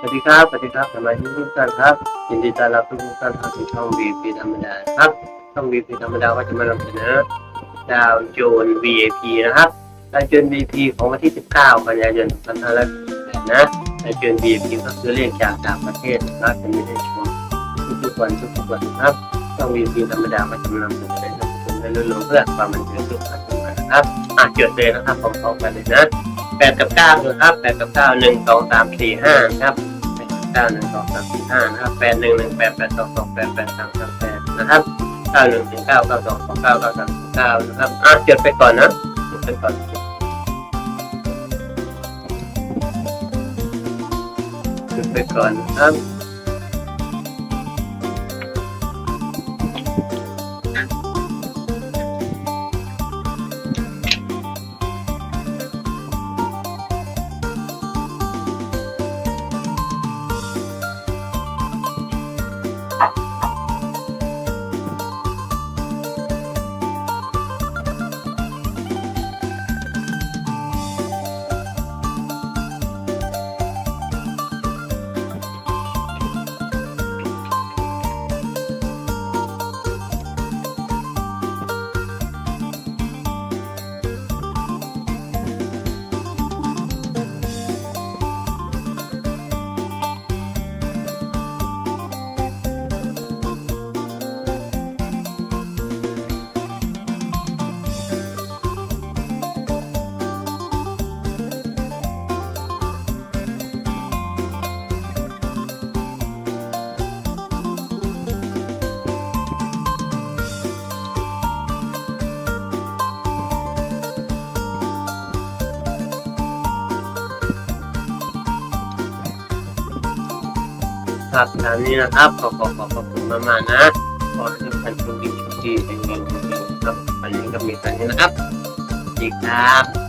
สวัสดีครับ สวัสดีครับสมาชิกทุกท่านครับ ยินดีต้อนรับทุกท่านเข้าสู่ช่อง VP ธรรมดาครับ ช่อง VP ธรรมดาก็จะมานำเสนอดาวโจน VIP นะครับดาวโจน VIP ของวันที่ 19 กันยายน2568นะดาวโจน VIP ก็คือเรียกจากต่างประเทศนะครับจะมีให้ชมทุกๆวันทุกๆวันครับ ช่อง VP ธรรมดาก็จะมานำเสนอให้ท่านผู้ชมได้รู้เพื่อความบันเทิงทุกท่านนะครับอะจดเลยนะครับพร้อมๆกันเลยนะ แปดกับเก้านะครับแปดกับเก้าหนึ่งสองสามสี่ห้าครับแปดกับเก้าหนึ่งสองสามสี่ห้านะครับแปดหนึ่งหนึ่งแปดแปดสองสองแปดแปดสามสามแปดนะครับเก้าหนึ่งถึงเก้าเก้าสองสองเก้าเก้าสามเก้านะครับอะจดไปก่อนนะจดไปก่อนจดไปก่อนนะครับ ครับตามนี้นะครับขอขอขอขอบคุณมากๆนะขอให้ทุกท่านโชคดีโชคดีเฮงๆเฮงๆครับวันนี้ก็มีแค่นี้นะครับสวัสดีครับ